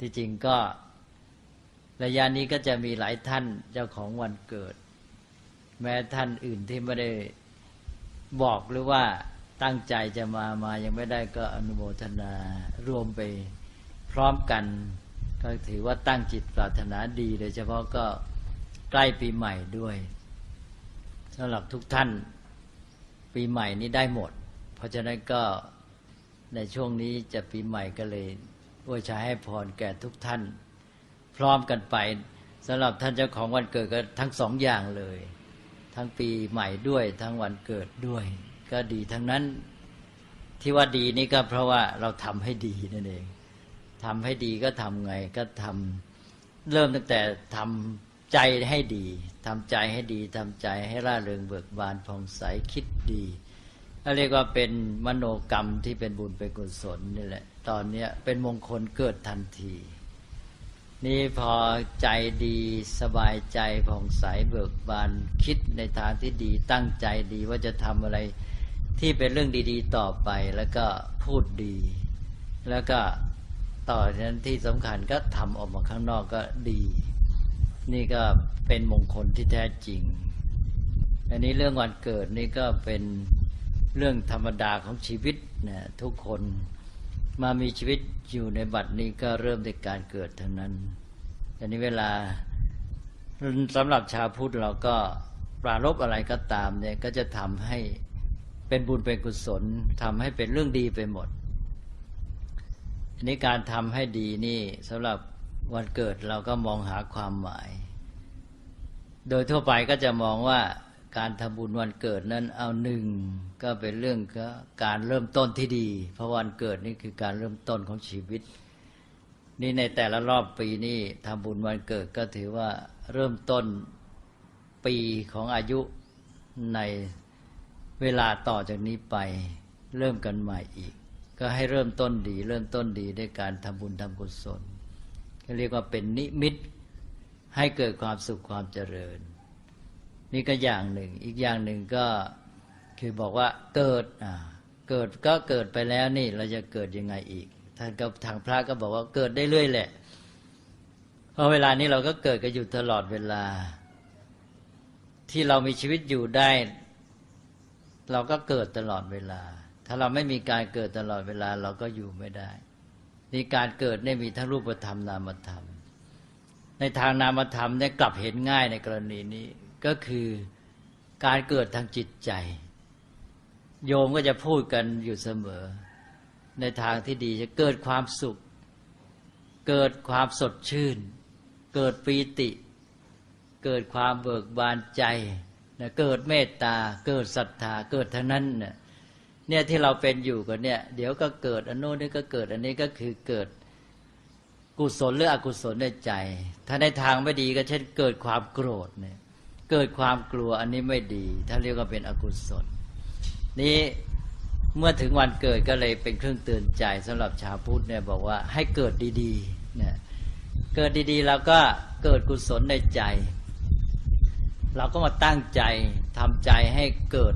ที่จริงก็ระยะนี้ก็จะมีหลายท่านเจ้าของวันเกิด แม้ท่านอื่นที่ไม่ได้บอกหรือว่าตั้งใจจะมามายังไม่ได้ก็อนุโมทนารวมไปพร้อมกัน ก็ถือว่าตั้งจิตปรารถนาดี โดยเฉพาะก็ใกล้ปีใหม่ด้วยสำหรับทุกท่านปีใหม่นี้ได้หมด เพราะฉะนั้นก็ในช่วงนี้จะปีใหม่ก็เลย อวยชัยให้พรแก่ทุกท่าน พร้อมกันไปสำหรับท่านเจ้าของวันเกิดก็ทั้งสองอย่างเลย ทั้งปีใหม่ด้วย ทั้งวันเกิดด้วย ก็ดีทั้งนั้นที่ว่าดีนี่ก็เพราะว่าเราทำให้ดีนั่นเองทำให้ดีก็ทำไงก็ทำเริ่มตั้งแต่ทำใจให้ดีทำใจให้ดีทำใจให้ร่าเริงเบิกบานผ่องใสคิดดีเรียกว่าเป็นมโนกรรมที่เป็นบุญเป็นกุศลนี่แหละ ตอนเนี้ยเป็นมงคลเกิดทันที นี่พอใจดีสบายใจผ่องใสเบิกบานคิดในทางที่ดีตั้งใจดีว่าจะทำอะไรที่เป็นเรื่องดี ๆ ต่อไปแล้วก็พูดดี แล้วก็ต่อจากนั้นที่สำคัญก็ทำออกมาข้างนอกก็ดี นี่ก็เป็นมงคลที่แท้จริง อันนี้เรื่องวันเกิดนี่ก็เป็นเรื่องธรรมดาของชีวิตนะทุกคน มามีชีวิตอยู่ในบัดนี้ก็เริ่มในการเกิดเทั้งนั้นอันนี้เวลาสำหรับชาวพุทธเราก็ปรารบอะไรก็ตามเนี่ยก็จะทำให้เป็นบุญเป็นกุศลทำให้เป็นเรื่องดีไปหมดอันนี้การทำให้ดีนี่สำหรับวันเกิดเราก็มองหาความหมาย โดยทั่วไปก็จะมองว่า การทำบุญวันเกิดนั้นเอาหนึ่งก็เป็นเรื่องก็การเริ่มต้นที่ดี เพราะวันเกิดนี่คือการเริ่มต้นของชีวิต นี่ในแต่ละรอบปีนี่ทำบุญวันเกิดก็ถือว่าเริ่มต้นปีของอายุในเวลาต่อจากนี้ไปเริ่มกันใหม่อีก ก็ให้เริ่มต้นดี เริ่มต้นดีด้วยการทำบุญทำกุศลก็เรียกว่าเป็นนิมิตให้เกิดความสุขความเจริญ นี่ก็อย่างหนึ่ง อีกอย่างหนึ่งก็คือบอกว่าเกิดอ่าเกิดก็เกิดไปแล้วนี่เราจะเกิดยังไงอีก ท่านก็ทางพระก็บอกว่าเกิดได้เรื่อยแหละ เพราะเวลานี้เราก็เกิดกันอยู่ตลอดเวลา ที่เรามีชีวิตอยู่ได้ เราก็เกิดตลอดเวลา ถ้าเราไม่มีการเกิดตลอดเวลาเราก็อยู่ไม่ได้นี่การเกิดเนี่ยมีทั้งรูปธรรมนามธรรม ในทางนามธรรมเนี่ยกลับเห็นง่ายในกรณีนี้ ก็คือการเกิดทางจิตใจ โยมก็จะพูดกันอยู่เสมอ ในทางที่ดีจะเกิดความสุข เกิดความสดชื่น เกิดปีติ เกิดความเบิกบานใจนะเกิดเมตตา เกิดศรัทธา เกิดทั้งนั้นเนี่ยเนี่ยที่เราเป็นอยู่กันเนี่ย เดี๋ยวก็เกิดอันโน้นนี่ก็เกิดอันนี้ก็คือเกิดกุศลหรืออกุศลในใจ ถ้าในทางไม่ดีก็เช่นเกิดความโกรธเนี่ย เกิดความกลัวอันนี้ไม่ดี ถ้าเรียกว่าเป็นอกุศล นี้เมื่อถึงวันเกิดก็เลยเป็นเครื่องเตือนใจสำหรับชาวพุทธเนี่ยบอกว่าให้เกิดดีๆเนี่ยเกิดดีๆเราก็เกิดกุศลในใจ เราก็มาตั้งใจทำใจให้เกิด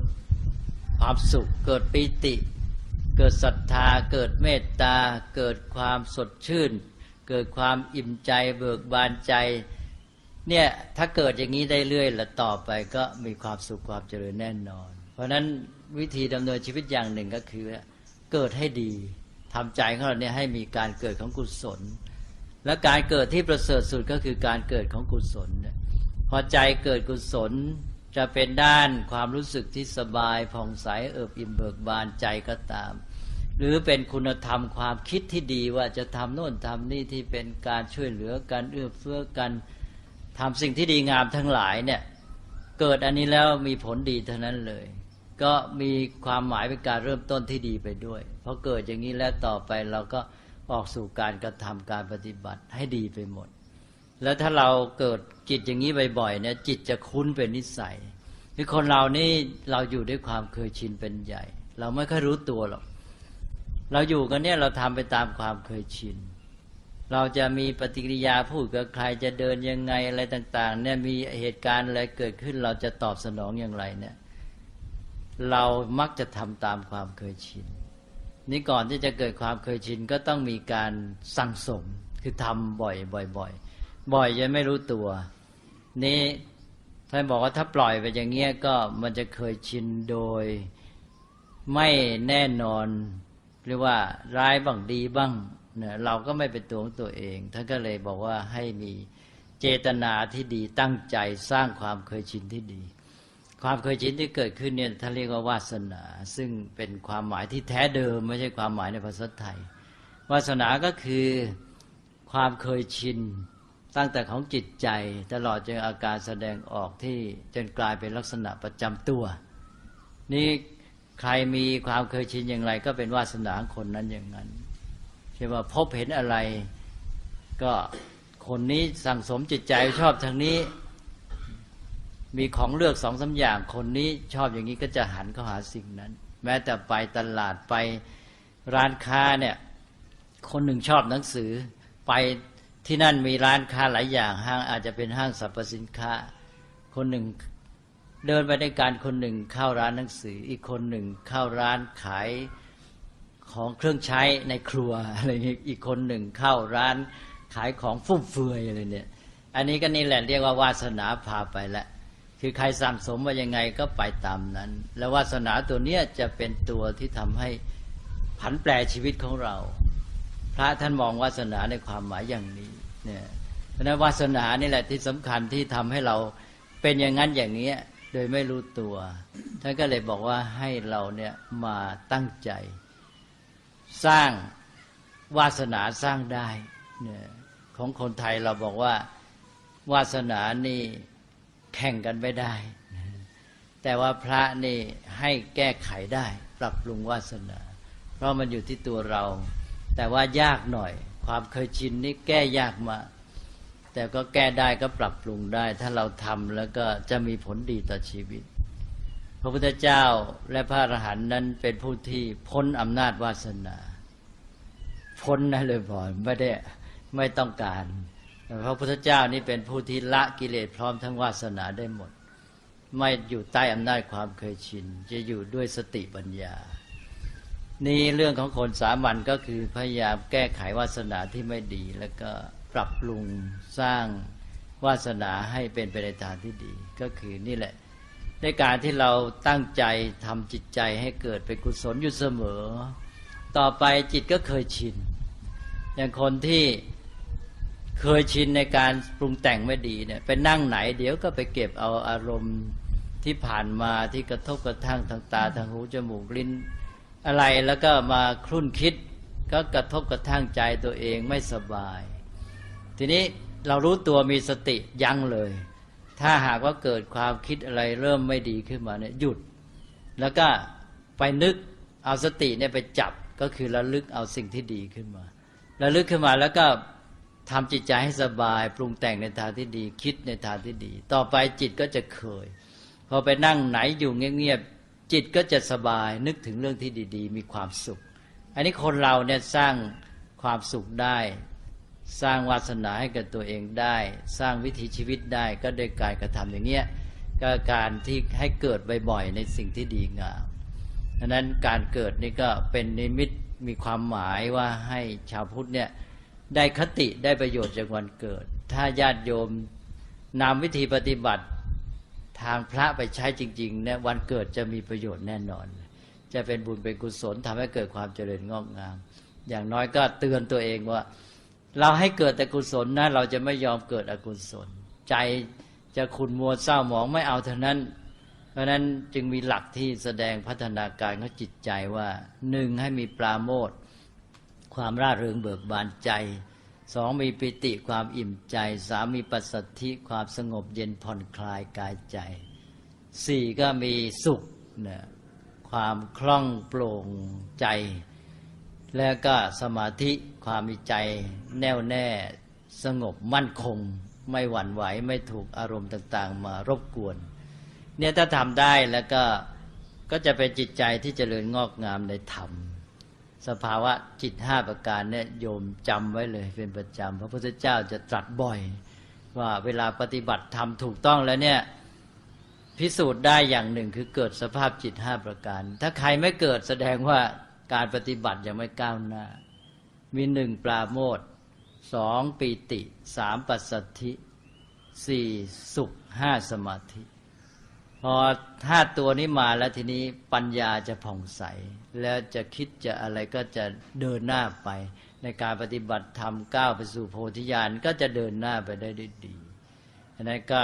ความสุข เกิดปิติ เกิดศรัทธา เกิดเมตตา เกิดความสดชื่น เกิดความอิ่มใจเบิกบานใจ เนี่ยถ้าเกิดอย่างนี้ได้เรื่อยแล้วต่อไปก็มีความสุขความเจริญแน่นอน เพราะฉะนั้นวิธีดำเนินชีวิตอย่างหนึ่งก็คือ เกิดให้ดีทำใจของเราเนี่ยให้มีการเกิดของกุศล และการเกิดที่ประเสริฐสุดก็คือการเกิดของกุศลพอใจเกิดกุศลจะเป็นด้านความรู้สึกที่สบายผ่องใสเอิบอิ่มเบิกบานใจก็ตาม หรือเป็นคุณธรรมความคิดที่ดีว่าจะทำโน่นทำนี่ที่เป็นการช่วยเหลือกันเอื้อเฟื้อกัน ทำสิ่งที่ดีงามทั้งหลายเนี่ยเกิดอันนี้แล้วมีผลดีเท่านั้นเลย ก็มีความหมายเป็นการเริ่มต้นที่ดีไปด้วยเพราะเกิดอย่างนี้แล้วต่อไปเราก็ออกสู่การกระทำการปฏิบัติให้ดีไปหมด แล้วถ้าเราเกิดจิตอย่างนี้บ่อยๆเนี่ยจิตจะคุ้นเป็นนิสัยคือคนเรานี่เราอยู่ด้วยความเคยชินเป็นใหญ่ เราไม่ค่อยรู้ตัวหรอกเราอยู่กันเนี่ยเราทำไปตามความเคยชิน เราจะมีปฏิกิริยาพูดกับใครจะเดินยังไงอะไรต่าง ๆ เนี่ยมีเหตุการณ์อะไรเกิดขึ้น เราจะตอบสนองอย่างไรเนี่ย เรามักจะทำตามความเคยชินนี่ก่อนที่จะเกิดความเคยชินก็ต้องมีการสั่งสมคือทำบ่อยบ่อยบ่อยบ่อยจนไม่รู้ตัว นี้ท่านบอกว่าถ้าปล่อยไปอย่างเงี้ยก็มันจะเคยชินโดยไม่แน่นอน หรือว่าร้ายบ้างดีบ้าง นี่ยเราก็ไม่เป็นตัวของตัวเอง ท่านก็เลยบอกว่าให้มีเจตนาที่ดีตั้งใจสร้างความเคยชินที่ดี ความเคยชินที่เกิดขึ้นเนี่ยท่านเรียกว่าวาสนา ซึ่งเป็นความหมายที่แท้เดิม ไม่ใช่ความหมายในภาษาไทย วาสนาก็คือความเคยชินตั้งแต่ของจิตใจตลอดจนอาการแสดงออกที่จนกลายเป็นลักษณะประจำตัว นี่ใครมีความเคยชินอย่างไร ก็เป็นวาสนาคนนั้นอย่างนั้น ใช่ว่าพบเห็นอะไร ก็คนนี้สั่งสมจิตใจชอบทางนี้ มีของเลือกสองสาอย่าง คนนี้ชอบอย่างนี้ก็จะหันเข้าหาสิ่งนั้น แม้แต่ไปตลาดไปร้านค้าเนี่ย คนหนึ่งชอบหนังสือ ไปที่นั่นมีร้านค้าหลายอย่าง ห้างอาจจะเป็นห้างสรรพสินค้า คนหนึ่งเดินไปในการคนหนึ่งเข้าร้านหนังสือ อีกคนหนึ่งเข้าร้านขาย ของเครื่องใช้ในครัวอะไรเงี้ยอีกคนหนึ่งเข้าร้านขายของฟุ่มเฟือยอะไรเนี่ย อันนี้ก็นี่แหละเรียกว่าวาสนาพาไปแล้วคือใครสั่งสมว่ายังไงก็ไปตามนั้น แล้ววาสนาตัวเนี้ยจะเป็นตัวที่ทำให้ผันแปรชีวิตของเรา พระท่านมองวาสนาในความหมายอย่างนี้เนี่ยเพราะนั้นวาสนานี่แหละที่สำคัญที่ทำให้เราเป็นอย่างนั้นอย่างนี้โดยไม่รู้ตัว ท่านก็เลยบอกว่าให้เราเนี่ยมาตั้งใจ สร้างวาสนาสร้างได้เนี่ยของคนไทยเราบอกว่า วาสนานี่แข่งกันไม่ได้ แต่ว่าพระนี่ให้แก้ไขได้ ปรับปรุงวาสนา เพราะมันอยู่ที่ตัวเรา แต่ว่ายากหน่อย ความเคยชินนี่แก้ยากมาแต่ก็แก้ได้ก็ปรับปรุงได้ ถ้าเราทำแล้วก็จะมีผลดีต่อชีวิต พระพุทธเจ้าและพระอรหันต์นั้นเป็นผู้ที่พ้นอำนาจวาสนา พ้นนะเลยพอไม่ได้ไม่ต้องการพระพุทธเจ้านี่เป็นผู้ที่ละกิเลสพร้อมทั้งวาสนาได้หมด ไม่อยู่ใต้อำนาจความเคยชิน จะอยู่ด้วยสติปัญญา นี่เรื่องของคนสามัญก็คือพยายามแก้ไขวาสนาที่ไม่ดี แล้วก็ปรับปรุงสร้างวาสนาให้เป็นไปในทางที่ดี ก็คือนี่แหละ ในการที่เราตั้งใจทำจิตใจให้เกิดเป็นกุศลอยู่เสมอ ต่อไปจิตก็เคยชิน อย่างคนที่เคยชินในการปรุงแต่งไม่ดีเนี่ยไปนั่งไหน เดี๋ยวก็ไปเก็บเอาอารมณ์ที่ผ่านมาที่กระทบกระทั่งทางตาทางหูจมูกลิ้น อะไรแล้วก็มาครุ่นคิด ก็กระทบกระทั่งใจตัวเองไม่สบาย ทีนี้เรารู้ตัวมีสติยั้งเลย ถ้าหากว่าเกิดความคิดอะไรเริ่มไม่ดีขึ้นมาเนี่ยหยุด แล้วก็ไปนึกเอาสติเนี่ยไปจับก็คือระลึกเอาสิ่งที่ดีขึ้นมาระลึกขึ้นมาแล้วก็ทำจิตใจให้สบาย ปรุงแต่งในทางที่ดีคิดในทางที่ดี ต่อไปจิตก็จะเคย พอไปนั่งไหนอยู่เงียบๆจิตก็จะสบายนึกถึงเรื่องที่ดี ๆ มีความสุข อันนี้คนเราเนี่ยสร้างความสุขได้ สร้างวาสนาให้กับตัวเองได้ สร้างวิถีชีวิตได้ก็โดยการกระทำอย่างเงี้ยก็การที่ให้เกิดบ่อยๆในสิ่งที่ดีงามดังนั้นการเกิดนี่ก็เป็นนิมิตมีความหมายว่าให้ชาวพุทธเนี่ยได้คติได้ประโยชน์จากวันเกิด ถ้าญาติโยมนำวิธีปฏิบัติทางพระไปใช้จริงๆเนี่ยวันเกิดจะมีประโยชน์แน่นอน จะเป็นบุญเป็นกุศลทำให้เกิดความเจริญงอกงาม อย่างน้อยก็เตือนตัวเองว่า เราให้เกิดแต่กุศลนะเราจะไม่ยอมเกิดอกุศล ใจจะขุนมัวเศร้าหมองไม่เอาเท่านั้น เพราะนั้นจึงมีหลักที่แสดงพัฒนาการของจิตใจว่าหนึ่งให้มีปราโมทความร่าเริงเบิกบานใจสองมีปิติความอิ่มใจสามมีปัสสัทธิความสงบเย็นผ่อนคลายกายใจสี่ก็มีสุขเนี่ยความคล่องโปร่งใจ แล้วก็สมาธิความมีใจแน่วแน่สงบมั่นคง ไม่หวั่นไหวไม่ถูกอารมณ์ต่าง ๆ มารบกวน เนี่ยถ้าทำได้แล้วก็ก็จะเป็นจิตใจที่จเจริญงอกงามในธรรม สภาวะจิตห้าประการเนี่ยโยมจำไว้เลยเป็นประจำพระพุทธเจ้าจะตรัสบ่อย ว่าเวลาปฏิบัติทำถูกต้องแล้วเนี่ยพิสูจน์ได้อย่างหนึ่งคือเกิดสภาพจิตห้าประการ ถ้าใครไม่เกิดแสดงว่า การปฏิบัติยังไม่ก้าวหน้า มีหนึ่งปราโมทสองปีติสามปัสสัทธิสี่สุขห้าสมาธิ พอถ้าตัวนี้มาแล้วทีนี้ปัญญาจะผ่องใส แล้วจะคิดจะอะไรก็จะเดินหน้าไป ในการปฏิบัติธรรมก้าวไปสู่โพธิญาณก็จะเดินหน้าไปได้ดีอันนั้นก็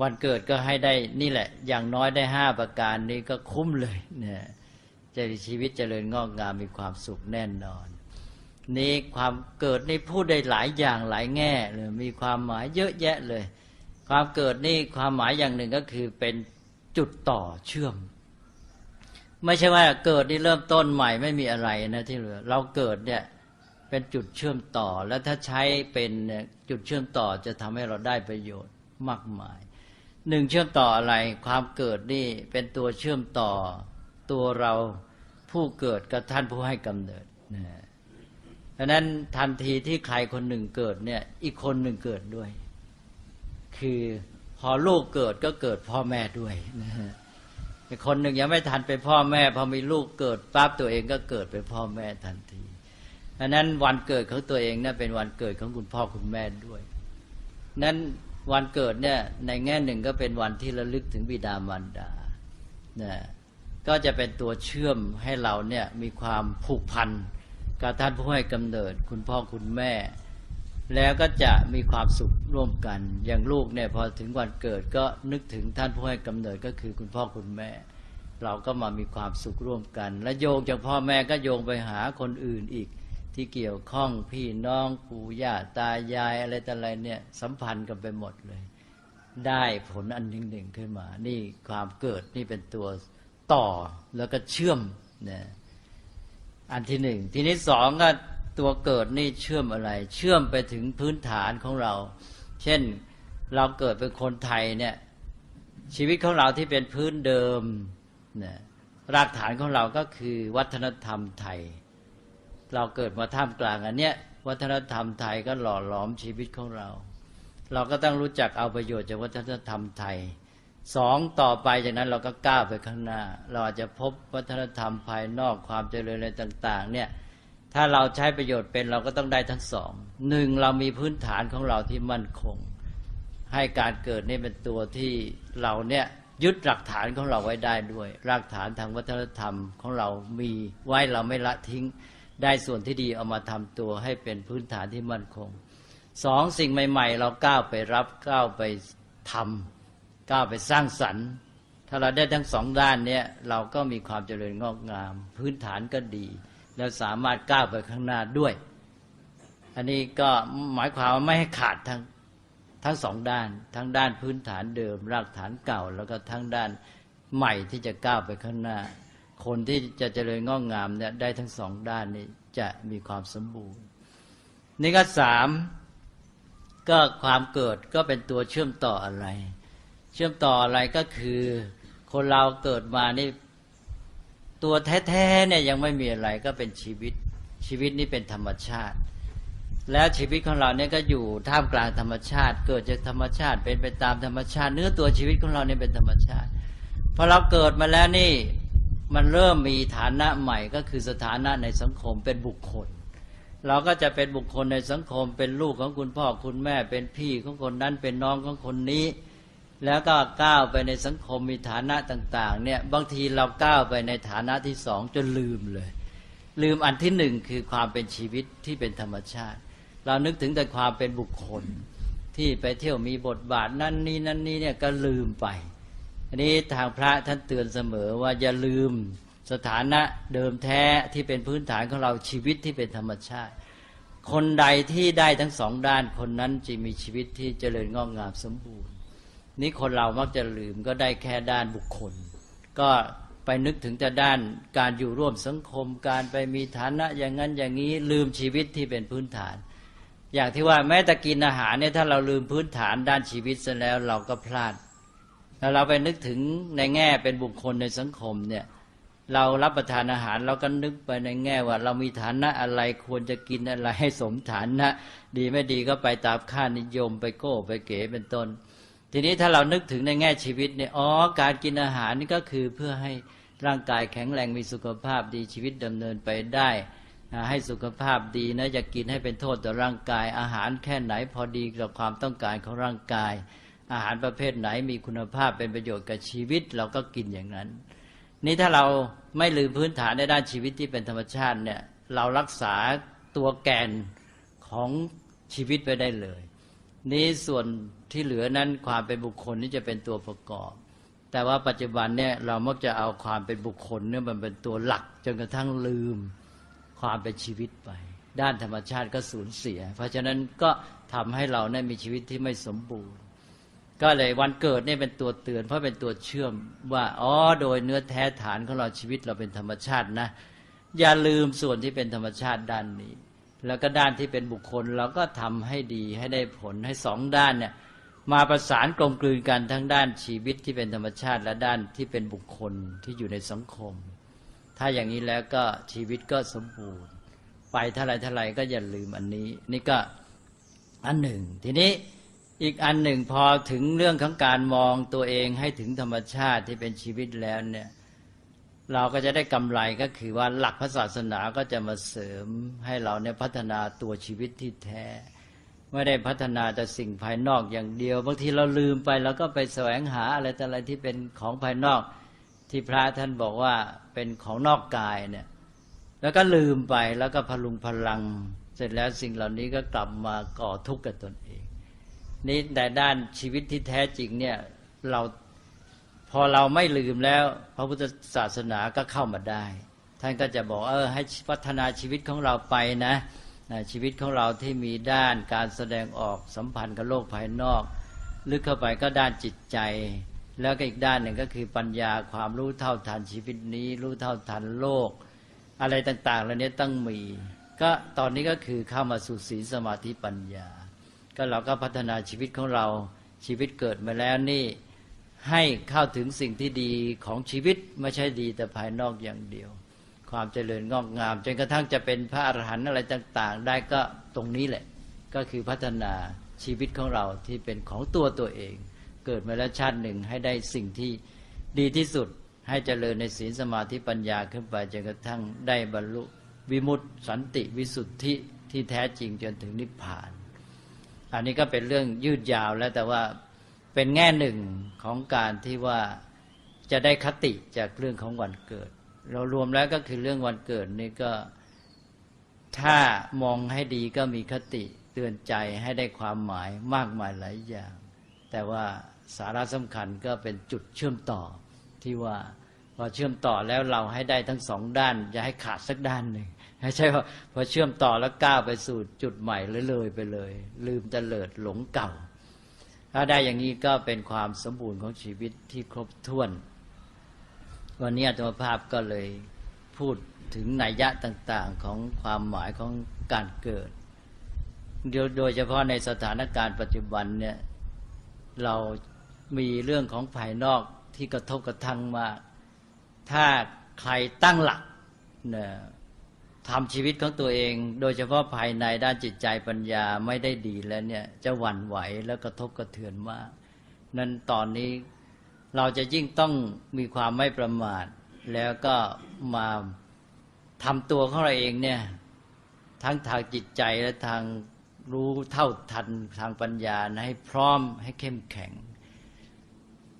วันเกิดก็ให้ได้นี่แหละ อย่างน้อยได้ห้าประการนี้ก็คุ้มเลยเนี่ย จะชีวิตเจริญงอกงามมีความสุขแน่นอน นี่ความเกิดนี่พูดได้หลายอย่างหลายแง่เลยมีความหมายเยอะแยะเลย ความเกิดนี่ความหมายอย่างหนึ่งก็คือเป็นจุดต่อเชื่อม ไม่ใช่ว่าเกิดนี่เริ่มต้นใหม่ไม่มีอะไรนะที่เหลือเราเกิดเนี่ยเป็นจุดเชื่อมต่อ แล้วถ้าใช้เป็นจุดเชื่อมต่อจะทำให้เราได้ประโยชน์มากมายหนึ่งเชื่อมต่ออะไรความเกิดนี่เป็นตัวเชื่อมต่อ ตัวเราผู้เกิดกับท่านผู้ให้กำเนิดนะดังนั้นทันทีที่ใครคนหนึ่งเกิดเนี่ย อีกคนหนึ่งเกิดด้วย คือพอลูกเกิดก็เกิดพ่อแม่ด้วยนะฮะคนหนึ่งยังไม่ทันเป็นพ่อแม่ พอมีลูกเกิดปั๊บตัวเองก็เกิดเป็นพ่อแม่ทันทีดังนั้นวันเกิดของตัวเองเนี่ยเป็นวันเกิดของคุณพ่อคุณแม่ด้วยนั้นวันเกิดเนี่ยในแง่หนึ่งก็เป็นวันที่ระลึกถึงบิดามารดานะ ก็จะเป็นตัวเชื่อมให้เราเนี่ยมีความผูกพันกับท่านผู้ให้กำเนิด คุณพ่อคุณแม่ แล้วก็จะมีความสุขร่วมกัน อย่างลูกเนี่ยพอถึงวันเกิดก็นึกถึงท่านผู้ให้กำเนิดก็คือคุณพ่อคุณแม่ เราก็มามีความสุขร่วมกัน และโยงจากพ่อแม่ก็โยงไปหาคนอื่นอีกที่เกี่ยวข้องพี่น้องปู่ย่าตายายอะไรต่อะไรเนี่ยสัมพันธ์กันไปหมดเลย ได้ผลอันหนึ่งหนึ่งขึ้นมา นี่ความเกิดนี่เป็นตัว ต่อแล้วก็เชื่อมนะอันที่หนึ่งทีนี้สองก็ตัวเกิดนี่เชื่อมอะไร เชื่อมไปถึงพื้นฐานของเรา เช่นเราเกิดเป็นคนไทยเนี่ยชีวิตของเราที่เป็นพื้นเดิมนะรากฐานของเราก็คือวัฒนธรรมไทย เราเกิดมาท่ามกลางอันเนี้ยวัฒนธรรมไทยก็หล่อหลอมชีวิตของเรา เราก็ต้องรู้จักเอาประโยชน์จากวัฒนธรรมไทย สองต่อไปจากนั้นเราก็ก้าวไปข้างหน้า เราอาจจะพบวัฒนธรรมภายนอกความเจริญอะไรต่าง ๆ เนี่ยถ้าเราใช้ประโยชน์เป็นเราก็ต้องได้ทั้งสองหนึ่งเรามีพื้นฐานของเราที่มั่นคง ให้การเกิดนี่เป็นตัวที่เราเนี่ยยึดหลักฐานของเราไว้ได้ด้วยรากฐานทางวัฒนธรรมของเรามีไว้เราไม่ละทิ้งได้ส่วนที่ดีเอามาทำตัวให้เป็นพื้นฐานที่มั่นคงสองสิ่งใหม่ ๆ เราก้าวไปรับก้าวไปทำ ก้าวไปสร้างสรรค์ ถ้าเราได้ทั้งสองด้านเนี่ยเราก็มีความเจริญงอกงาม พื้นฐานก็ดี แล้วสามารถก้าวไปข้างหน้าด้วย อันนี้ก็หมายความว่าไม่ให้ขาดทั้งทั้งสองด้าน ทั้งด้านพื้นฐานเดิม รากฐานเก่า แล้วก็ทั้งด้านใหม่ที่จะก้าวไปข้างหน้า คนที่จะเจริญงอกงามเนี่ยได้ทั้งสองด้านนี้จะมีความสมบูรณ์นี่ก็สามก็ความเกิดก็เป็นตัวเชื่อมต่ออะไร เชื่อมต่ออะไรก็คือ คนเราเกิดมานี่ตัวแท้ๆเนี่ยยังไม่มีอะไรก็เป็นชีวิตชีวิตนี้เป็นธรรมชาติ แล้วชีวิตของเราเนี่ยก็อยู่ท่ามกลางธรรมชาติ เกิดจากธรรมชาติ เป็นไปตามธรรมชาติ เนื้อตัวชีวิตของเราเนี่ยเป็นธรรมชาติพอเราเกิดมาแล้วนี่มันเริ่มมีฐานะใหม่ก็คือสถานะในสังคมเป็นบุคคล เราก็จะเป็นบุคคลในสังคม เป็นลูกของคุณพ่อคุณแม่ เป็นพี่ของคนนั้นเป็นน้องของคนนี้ แล้วก็ก้าวไปในสังคมมีฐานะต่าง ๆ เนี่ยบางทีเราก้าวไปในฐานะที่สองจนลืมเลย ลืมอันที่หนึ่งคือความเป็นชีวิตที่เป็นธรรมชาติ เรานึกถึงแต่ความเป็นบุคคลที่ไปเที่ยวมีบทบาทนั่นนี่นั่นนี่เนี่ยก็ลืมไป อันนี้ทางพระท่านเตือนเสมอว่าอย่าลืมสถานะเดิมแท้ที่เป็นพื้นฐานของเราชีวิตที่เป็นธรรมชาติ คนใดที่ได้ทั้งสองด้านคนนั้นจะมีชีวิตที่เจริญงอกงามสมบูรณ์ นี่คนเรามักจะลืมก็ได้แค่ด้านบุคคล ก็ไปนึกถึงแต่ด้านการอยู่ร่วมสังคม การไปมีฐานะอย่างนั้นอย่างนี้ลืมชีวิตที่เป็นพื้นฐาน อย่างที่ว่าแม้แต่กินอาหารเนี่ยถ้าเราลืมพื้นฐานด้านชีวิตซะแล้วเราก็พลาดแล้วเราไปนึกถึงในแง่เป็นบุคคลในสังคมเนี่ยเรารับประทานอาหารเราก็นึกไปในแง่ว่า เรามีฐานะอะไรควรจะกินอะไรให้สมฐานะ ดีไม่ดีก็ไปตามค่านิยมไปโก้ไปเก๋เป็นต้น ทีนี้ถ้าเรานึกถึงในแง่ชีวิตเนี่ยอ๋อการกินอาหารนี่ก็คือเพื่อให้ร่างกายแข็งแรงมีสุขภาพดีชีวิตดำเนินไปได้นะให้สุขภาพดีนะอย่ากินให้เป็นโทษต่อร่างกาย อาหารแค่ไหนพอดีต่อความต้องการของร่างกาย อาหารประเภทไหนมีคุณภาพเป็นประโยชน์กับชีวิต เราก็กินอย่างนั้น นี่ถ้าเราไม่ลืมพื้นฐานในด้านชีวิตที่เป็นธรรมชาติเนี่ยเรารักษาตัวแกนของชีวิตไปได้เลย นี้ส่วน ที่เหลือนั้นความเป็นบุคคลนี่จะเป็นตัวประกอบ แต่ว่าปัจจุบันเนี่ยเรามักจะเอาความเป็นบุคคลเนี่ยมันเป็นตัวหลัก จนกระทั่งลืมความเป็นชีวิตไป ด้านธรรมชาติก็สูญเสีย เพราะฉะนั้นก็ทำให้เราเนี่ยมีชีวิตที่ไม่สมบูรณ์ ก็เลยวันเกิดเนี่ยเป็นตัวเตือน เพราะเป็นตัวเชื่อมว่าอ๋อโดยเนื้อแท้ฐานของเราชีวิตเราเป็นธรรมชาตินะ อย่าลืมส่วนที่เป็นธรรมชาติด้านนี้แล้วก็ด้านที่เป็นบุคคลเราก็ทำให้ดีให้ได้ผลให้สองด้านเนี่ย มาประสานกลมกลืนกันทั้งด้านชีวิตที่เป็นธรรมชาติ และด้านที่เป็นบุคคลที่อยู่ในสังคม ถ้าอย่างนี้แล้วก็ชีวิตก็สมบูรณ์ ไปเท่าไรเท่าไรก็อย่าลืมอันนี้ นี่ก็อันหนึ่ง ทีนี้อีกอันหนึ่งพอถึงเรื่องของการมองตัวเองให้ถึงธรรมชาติที่เป็นชีวิตแล้วเนี่ยเราก็จะได้กำไรก็คือว่าหลักพระศาสนาก็จะมาเสริมให้เราเนี่ยพัฒนาตัวชีวิตที่แท้ ไม่ได้พัฒนาแต่สิ่งภายนอกอย่างเดียว บางทีเราลืมไปแล้วก็ไปแสวงหาอะไรแต่อะไรที่เป็นของภายนอกที่พระท่านบอกว่าเป็นของนอกกายเนี่ย แล้วก็ลืมไปแล้วก็พลุงพลัง เสร็จแล้วสิ่งเหล่านี้ก็กลับมาก่อทุกข์กับตนเอง นี่แต่ด้านชีวิตที่แท้จริงเนี่ยเราพอเราไม่ลืมแล้ว พระพุทธศาสนาก็เข้ามาได้ ท่านก็จะบอกเออให้พัฒนาชีวิตของเราไปนะ นะชีวิตของเราที่มีด้านการแสดงออกสัมพันธ์กับโลกภายนอก ลึกเข้าไปก็ด้านจิตใจ แล้วก็อีกด้านหนึ่งก็คือปัญญาความรู้เท่าทันชีวิตนี้ รู้เท่าทันโลก อะไรต่างๆเหล่านี้ต้องมี ก็ตอนนี้ก็คือเข้ามาสู่ศีลสมาธิปัญญา ก็เราก็พัฒนาชีวิตของเราชีวิตเกิดมาแล้วนี่ให้เข้าถึงสิ่งที่ดีของชีวิตไม่ใช่ดีแต่ภายนอกอย่างเดียว ความเจริญงอกงามจนกระทั่งจะเป็นพระอรหันต์อะไรต่าง ๆ ได้ก็ตรงนี้แหละ ก็คือพัฒนาชีวิตของเราที่เป็นของตัวตัวเอง เกิดมาแล้วชาติหนึ่งให้ได้สิ่งที่ดีที่สุดให้เจริญในศีลสมาธิปัญญาขึ้นไปจนกระทั่งได้บรรลุวิมุตติสันติวิสุทธิที่แท้จริงจนถึงนิพพาน อันนี้ก็เป็นเรื่องยืดยาวแล้วแต่ว่าเป็นแง่หนึ่งของการที่ว่าจะได้คติจากเรื่องของวันเกิด เรารวมแล้วก็คือเรื่องวันเกิดนี่ก็ถ้ามองให้ดีก็มีคติเตือนใจให้ได้ความหมายมากมายหลายอย่าง แต่ว่าสาระสำคัญก็เป็นจุดเชื่อมต่อที่ว่าพอเชื่อมต่อแล้วเราให้ได้ทั้งสองด้านอย่าให้ขาดสักด้านหนึ่งไม่ใช่ว่าพอเชื่อมต่อแล้วก้าวไปสู่จุดใหม่เลยเลยไปเลย ลืมเตลิดหลงเก่า ถ้าได้อย่างนี้ก็เป็นความสมบูรณ์ของชีวิตที่ครบถ้วน วันนี้อาตมาภาพก็เลยพูดถึงนัยยะต่าง ๆ ของความหมายของการเกิด โดยเฉพาะในสถานการณ์ปัจจุบันเนี่ยเรามีเรื่องของภายนอกที่กระทบกระทั่งมาก ถ้าใครตั้งหลักนี่ยทำชีวิตของตัวเอง โดยเฉพาะภายในด้านจิตใจปัญญาไม่ได้ดีแล้วเนี่ยจะหวั่นไหวแล้วกระทบกระเทือนมาก นั้นตอนนี้ เราจะยิ่งต้องมีความไม่ประมาท แล้วก็มาทำตัวของเราเองเนี่ย ทั้งทางจิตใจและทางรู้เท่าทันทางปัญญานะให้พร้อมให้เข้มแข็ง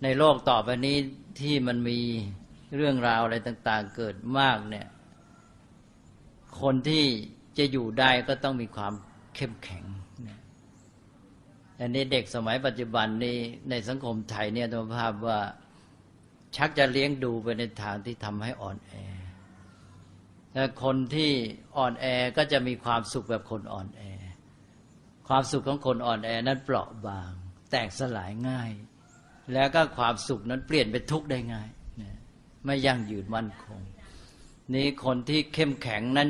ในโลกต่อไปนี้ที่มันมีเรื่องราวอะไรต่าง ๆ เกิดมากเนี่ย คนที่จะอยู่ได้ก็ต้องมีความเข้มแข็ง อันนี้เด็กสมัยปัจจุบันนี้ในสังคมไทยเนี่ยธรรมภาพว่าชักจะเลี้ยงดูไปในทางที่ทำให้อ่อนแอแต่คนที่อ่อนแอก็จะมีความสุขแบบคนอ่อนแอ ความสุขของคนอ่อนแอนั้นเปราะบาง แตกสลายง่าย แล้วก็ความสุขนั้นเปลี่ยนเป็นทุกข์ได้ง่าย ไม่ยั่งยืนมั่นคง นี้คนที่เข้มแข็งนั้น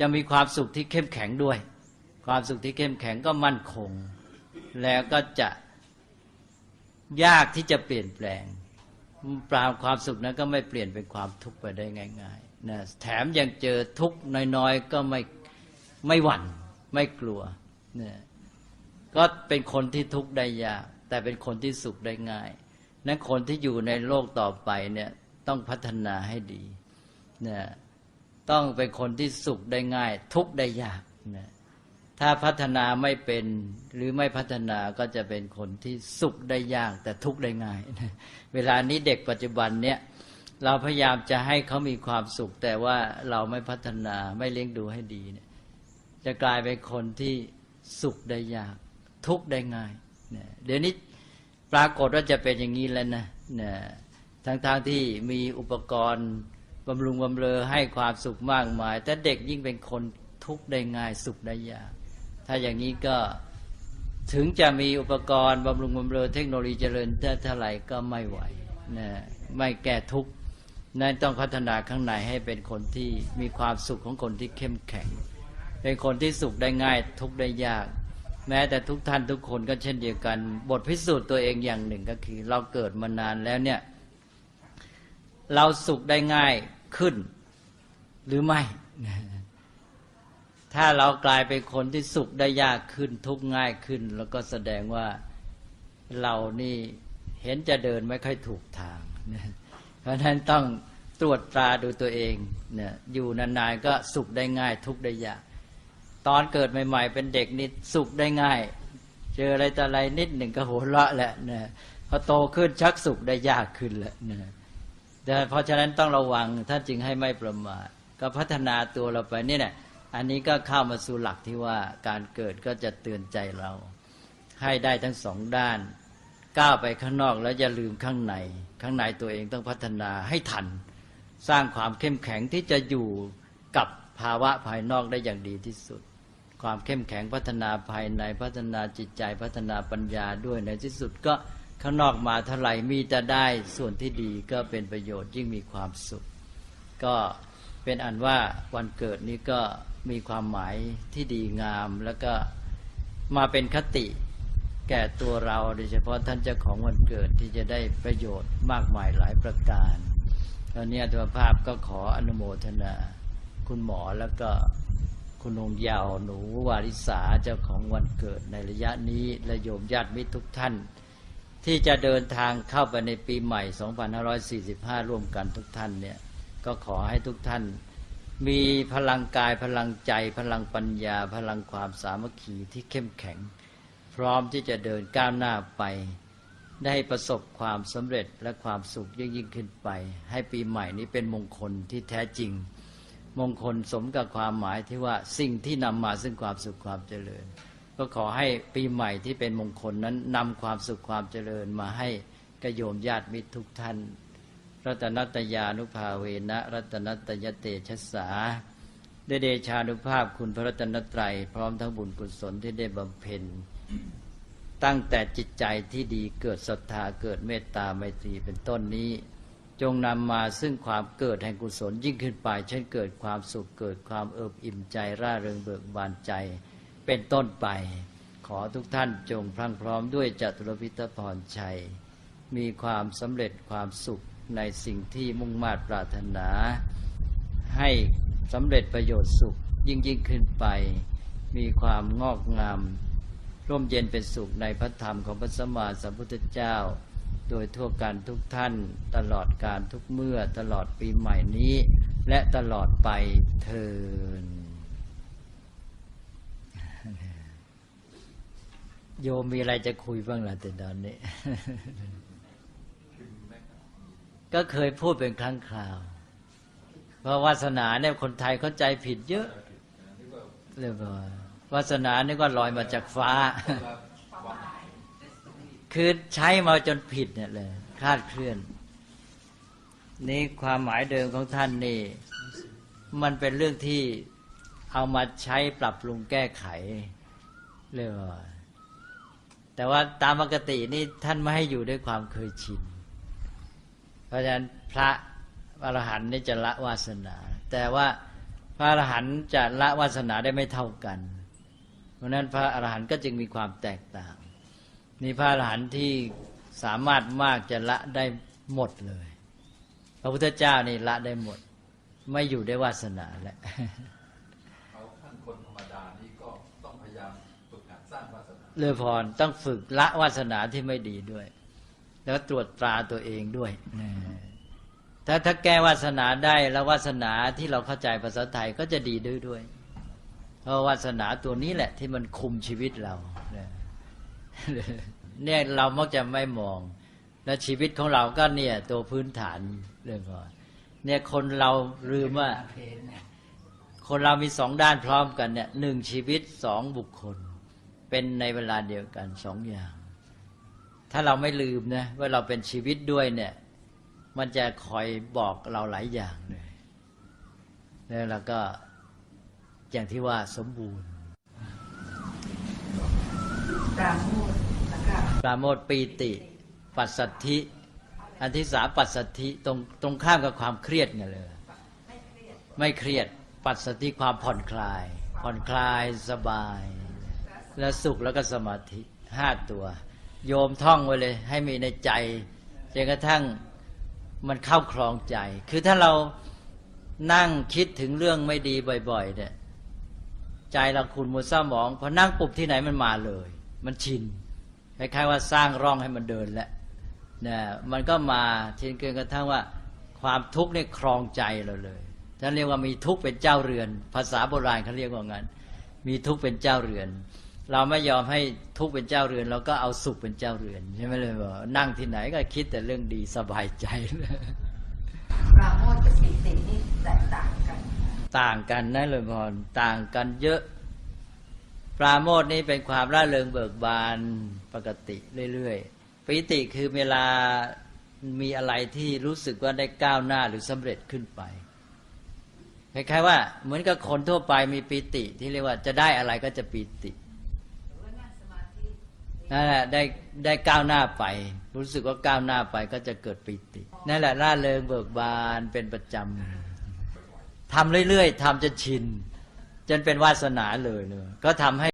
จะมีความสุขที่เข้มแข็งด้วย ความสุขที่เข้มแข็งก็มั่นคง แล้วก็จะยากที่จะเปลี่ยนแปลงปราบความสุขนั้นก็ไม่เปลี่ยนเป็นความทุกข์ไปได้ง่ายๆนะแถมยังเจอทุกข์น้อยๆก็ไม่ไม่หวั่นไม่กลัวเนี่ยก็เป็นคนที่ทุกข์ได้ยาก แต่เป็นคนที่สุขได้ง่ายนั้นคนที่อยู่ในโลกต่อไปเนี่ยต้องพัฒนาให้ดีเนี่ยต้องเป็นคนที่สุขได้ง่าย ทุกข์ได้ยากนะ ถ้าพัฒนาไม่เป็นหรือไม่พัฒนาก็จะเป็นคนที่สุขได้ยากแต่ทุกข์ได้ง่าย เวลานี้เด็กปัจจุบันเนี้ยเราพยายามจะให้เขามีความสุข แต่ว่าเราไม่พัฒนาไม่เลี้ยงดูให้ดีเนี่ยจะกลายเป็นคนที่สุขได้ยาก ทุกข์ได้ง่ายเนี่ยเดี๋ยวนี้ปรากฏว่าจะเป็นอย่างนี้แล้วนะเนี่ยทั้งๆทที่มีอุปกรณ์บำรุงบำเรอให้ความสุขมากมาย แต่เด็กยิ่งเป็นคนทุกข์ได้ง่ายสุขได้ยาก ถ้าอย่างนี้ก็ถึงจะมีอุปกรณ์บำรุงบำเรอเทคโนโลยีเจริญเท่าไหร่ก็ไม่ไหวนะไม่แก้ทุกข์นั่นต้องพัฒนาข้างในให้เป็นคนที่มีความสุขของคนที่เข้มแข็ง เป็นคนที่สุขได้ง่ายทุกได้ยาก แม้แต่ทุกท่านทุกคนก็เช่นเดียวกัน บทพิสูจน์ตัวเองอย่างหนึ่งก็คือ เราเกิดมานานแล้วเนี่ยเราสุขได้ง่ายขึ้นหรือไม่ ถ้าเรากลายเป็นคนที่สุขได้ยากขึ้นทุกข์ง่ายขึ้น แล้วก็แสดงว่าเรานี่เห็นจะเดินไม่ค่อยถูกทาง เพราะฉะนั้นต้องตรวจตราดูตัวเองเนี่ยอยู่นานๆก็สุขได้ง่าย ทุกข์ได้ยาก ตอนเกิดใหม่ ๆ เป็นเด็กนี่สุขได้ง่าย เจออะไรแต่อะไรนิดหนึ่งก็โหัวเราะแหละนะพอโตขึ้นชักสุขได้ยากขึ้นแหละนะแต่เพราะฉะนั้นต้องระวังท่านจึงให้ไม่ประมาทก็พัฒนาตัวเราไปนี่แหละ อันนี้ก็เข้ามาสู่หลักที่ว่าการเกิดก็จะเตือนใจเรา ให้ได้ทั้งสองด้าน ก้าวไปข้างนอกแล้วอย่าลืมข้างใน ข้างในตัวเองต้องพัฒนาให้ทัน สร้างความเข้มแข็งที่จะอยู่กับภาวะภายนอกได้อย่างดีที่สุด ความเข้มแข็งพัฒนาภายในพัฒนาจิตใจพัฒนาปัญญาด้วยในที่สุดก็ข้างนอกมาเท่าไหร่มีแต่ได้ส่วนที่ดีก็เป็นประโยชน์ยิ่งมีความสุข ก็ เป็นอันว่าวันเกิดนี้ก็มีความหมายที่ดีงาม แล้วก็มาเป็นคติแก่ตัวเราโดยเฉพาะท่านเจ้าของวันเกิดที่จะได้ประโยชน์มากมายหลายประการตอนนี้อัตมภาพก็ขออนุโมทนา คุณหมอแล้วก็คุณองค์ยาวหนูวาริสาเจ้าของวันเกิดในระยะนี้และโยมญาติมิตรทุกท่าน ที่จะเดินทางเข้าไปในปีใหม่ 2545 ร่วมกันทุกท่านเนี่ย ก็ขอให้ทุกท่าน มีพลังกายพลังใจ พลังปัญญา พลังความสามัคคีที่เข้มแข็ง พร้อมที่จะเดินก้าวหน้าไป ได้ประสบความสำเร็จและความสุขยิ่งยิ่งขึ้นไป ให้ปีใหม่นี้เป็นมงคลที่แท้จริง มงคลสมกับความหมายที่ว่าสิ่งที่นำมาซึ่งความสุขความเจริญ ก็ขอให้ปีใหม่ที่เป็นมงคลนั้นนำความสุขความเจริญมาให้กระโยมญาติมิตรทุกท่าน รัตนัตยานุภาเวนะรัตนัตยเตชะสาได้เดชานุภาพคุณพระรัตนตรัย พร้อมทั้งบุญกุศลที่ได้บำเพ็ญ ตั้งแต่จิตใจที่ดีเกิดศรัทธาเกิดเมตตาไมตรีเป็นต้นนี้ จงนำมาซึ่งความเกิดแห่งกุศลยิ่งขึ้นไป เช่นเกิดความสุขเกิดความเอิบอิ่มใจร่าเริงเบิกบานใจ เป็นต้นไป ขอทุกท่านจงพรั่งพร้อมด้วยจตุรพิทพรชัย มีความสำเร็จความสุข ในสิ่งที่มุ่งมา่ปรารถนา ให้สำเร็จประโยชน์สุขยิ่งยิ่งขึ้นไป มีความงอกงาม ร่มเย็นเป็นสุขในพระธรรมของพระสัมมาสัมพุทธเจ้า โดยทั่วกันทุกท่านตลอดการทุกเมื่อตลอดปีใหม่นี้ และตลอดไปเทินโยมมีอะไรจะคุยบ้างล่ะแต่ตอนนี้ ก็เคยพูดเป็นครั้งคราว เพราะวาสนาเนี่ยคนไทยเข้าใจผิดเยอะเรียบร้อยวาสนานี่ก็ลอยมาจากฟ้า คือใช้มาจนผิดเนี่ยเลยคาดเคลื่อน นี่ความหมายเดิมของท่านนี่ มันเป็นเรื่องที่เอามาใช้ปรับปรุงแก้ไขเรียกว่าแต่ว่าตามปกตินี่ท่านไม่ให้อยู่ด้วยความเคยชิน ราะฉะนั้นพระอรหันต์นี่จะละวาสนา แต่ว่าพระอรหันต์จะละวาสนาได้ไม่เท่ากัน เพราะฉะนั้นพระอรหันต์ก็จึงมีความแตกต่างมีพระอรหันต์ที่สามารถมากจะละได้หมดเลย พระพุทธเจ้านี่ละได้หมด ไม่อยู่ได้วาสนาแหละเขาท่านคนธรรมดานี่ก็ต้องพยายามฝึกหัดสร้างวาสนาเลือพรต้องฝึกละวาสนาที่ไม่ดีด้วย แล้วตรวจตราตัวเองด้วยนะถ้าถ้าแก้วาสนาได้แล้ววาสนาที่เราเข้าใจภาษาไทยก็จะดีด้วยด้วย เพราะวาสนาตัวนี้แหละ ที่มันคุมชีวิตเราเนี่ยเนี่ยเรามักจะไม่มอง และชีวิตของเราก็เนี่ย ตัวพื้นฐานเรื่องก่อนเนี่ยคนเราลืมว่า คนเรามีสองด้านพร้อมกันเนี่ยหนึ่งชีวิตสองบุคคล เป็นในเวลาเดียวกันสองอย่าง ถ้าเราไม่ลืมนะว่าเราเป็นชีวิตด้วยเนี่ย มันจะคอยบอกเราหลายอย่างเลยแล้วเราก็อย่างที่ว่าสมบูรณ์ปราโมทแล้วก็ปราโมทปีติ ปัสสัทธิ อันที่สามปัสสัทธิตรงตรงข้ามกับความเครียดไงเลย ไม่เครียดปัสสัทธิความผ่อนคลาย ผ่อนคลายสบาย และสุขแล้วก็สมาธิห้าตัว โยมท่องไว้เลย ให้มีในใจจนกระทั่งมันเข้าคลองใจ คือถ้าเรานั่งคิดถึงเรื่องไม่ดีบ่อยๆเนี่ยใจเราคุณมัวเศร้าหมองพอนั่งปุบที่ไหนมันมาเลย มันชินคล้ายๆว่าสร้างร่องให้มันเดินแล้วเนี่ยมันก็มาชินเกินกระทั่งว่า ความทุกข์เนี่ยครองใจเราเลยท่านเรียกว่ามีทุกข์เป็นเจ้าเรือน ภาษาโบราณเขาเรียกว่างั้น มีทุกข์เป็นเจ้าเรือน เราไม่ยอมให้ทุกข์เป็นเจ้าเรือนเราก็เอาสุขเป็นเจ้าเรือนใช่ไหมเลยบอกนั่งที่ไหนก็คิดแต่เรื่องดีสบายใจปราโมทกับปิตินี่แตกต่างกัน ต่างกันนะเลยพรต่างกันเยอะ ปราโมทนี่เป็นความร่าเริงเบิกบานปกติเรื่อยๆปิติคือเวลามีอะไรที่รู้สึกว่าได้ก้าวหน้าหรือสำเร็จขึ้นไปคล้ายๆว่าเหมือนกับคนทั่วไปมีปิติที่เรียกว่าจะได้อะไรก็จะปิติ นั่นแหละได้ได้ก้าวหน้าไป รู้สึกว่าก้าวหน้าไปก็จะเกิดปิติ นั่นแหละร่าเริงเบิกบานเป็นประจำทำเรื่อยๆทำจนชิน จนเป็นวาสนาเลยเลยก็ทำให้